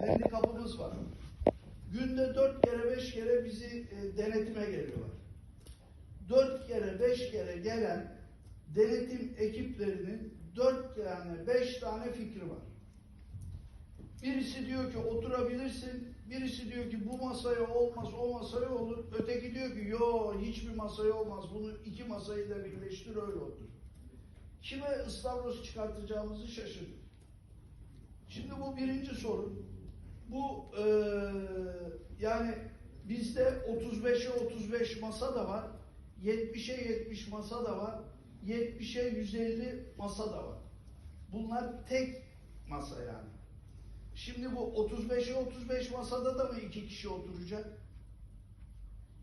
handikapımız var. Günde dört kere beş kere bizi e, denetime geliyorlar. Dört kere beş kere gelen denetim ekiplerinin dört tane beş tane fikri var. Birisi diyor ki oturabilirsin, birisi diyor ki bu masaya olmaz, o masaya olur. Öteki diyor ki yo hiçbir masaya olmaz, bunu iki masayı da birleştir öyle otur. Kime ıstavroz çıkartacağımızı şaşırdık. Şimdi bu birinci sorun. Bu eee, yani bizde 35'e 35 masa da var, 70'e 70 masa da var, 70'e 150 masa da var. Bunlar tek masa yani. Şimdi bu 35'e 35 masada da mı iki kişi oturacak?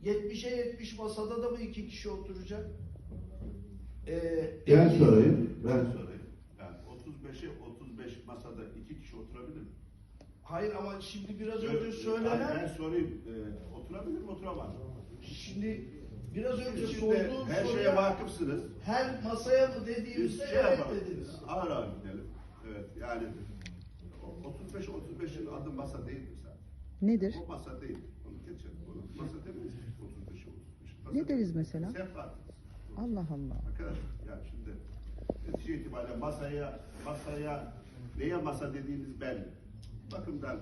70'e 70 masada da mı iki kişi oturacak? Ee, Ben sorayım. Ben sorayım. Yani 35'e 35 masada iki kişi oturabilir mi? Hayır ama şimdi biraz Sö- önce söylenen Ben sorayım. Ee, oturabilir mi oturamaz mı? şimdi biraz önce Şimdi sorduğum her şeye soruya vakıfsınız. her masaya mı Biz dediğimizde şey evet yapalım. dediniz. Ağır ağır gidelim. Evet yani 35 35'in adı masa değil mi zaten? Nedir? O masa değil. Onu geçelim. Onu masa demeyiz. 35 35. Masa Ne deriz mesela? Sefa. Allah Allah. Arkadaşlar yani şimdi netice itibariyle masaya masaya neye masa dediğiniz belli. Bakımdan